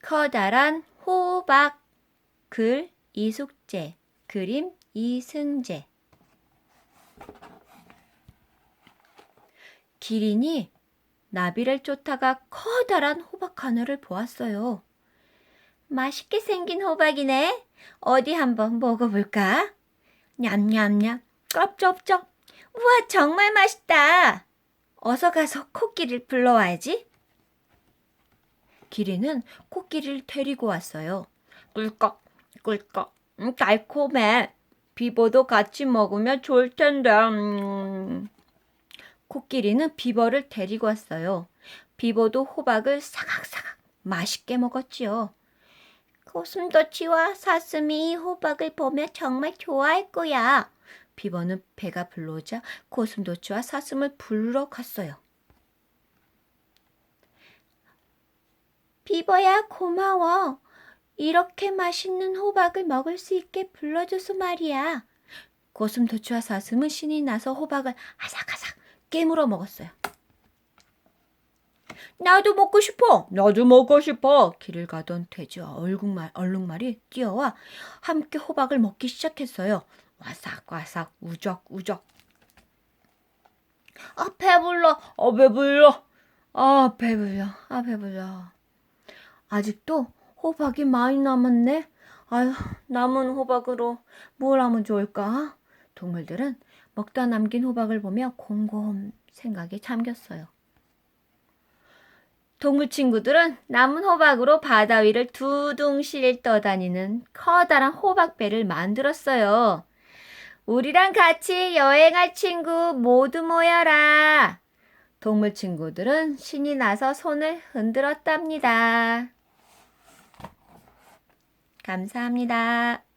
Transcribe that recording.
커다란 호박 글 이숙재 그림 이승재 기린이 나비를 쫓다가 커다란 호박 하나를 보았어요. 맛있게 생긴 호박이네. 어디 한번 먹어볼까? 냠냠냠, 쩝쩝쩝. 우와, 정말 맛있다. 어서 가서 코끼리를 불러와야지. 기린은 코끼리를 데리고 왔어요. 꿀꺽, 꿀꺽, 음, 달콤해. 비버도 같이 먹으면 좋을 텐데. 음. 코끼리는 비버를 데리고 왔어요. 비버도 호박을 사각사각 맛있게 먹었지요. 고슴도치와 사슴이 이 호박을 보면 정말 좋아할 거야. 비버는 배가 불러오자 고슴도치와 사슴을 부르러 갔어요. 비버야 고마워. 이렇게 맛있는 호박을 먹을 수 있게 불러줘서 말이야. 고슴도치와 사슴은 신이 나서 호박을 아삭아삭 깨물어 먹었어요. 나도 먹고 싶어. 나도 먹고 싶어. 길을 가던 돼지와 얼룩말, 얼룩말이 뛰어와 함께 호박을 먹기 시작했어요. 와삭와삭 우적우적. 아 배불러. 아 배불러. 아 배불러. 아 배불러. 아직도 호박이 많이 남았네. 아휴 남은 호박으로 뭘 하면 좋을까? 동물들은 먹다 남긴 호박을 보며 곰곰 생각에 잠겼어요. 동물 친구들은 남은 호박으로 바다 위를 두둥실 떠다니는 커다란 호박배를 만들었어요. 우리랑 같이 여행할 친구 모두 모여라. 동물 친구들은 신이 나서 손을 흔들었답니다. 감사합니다.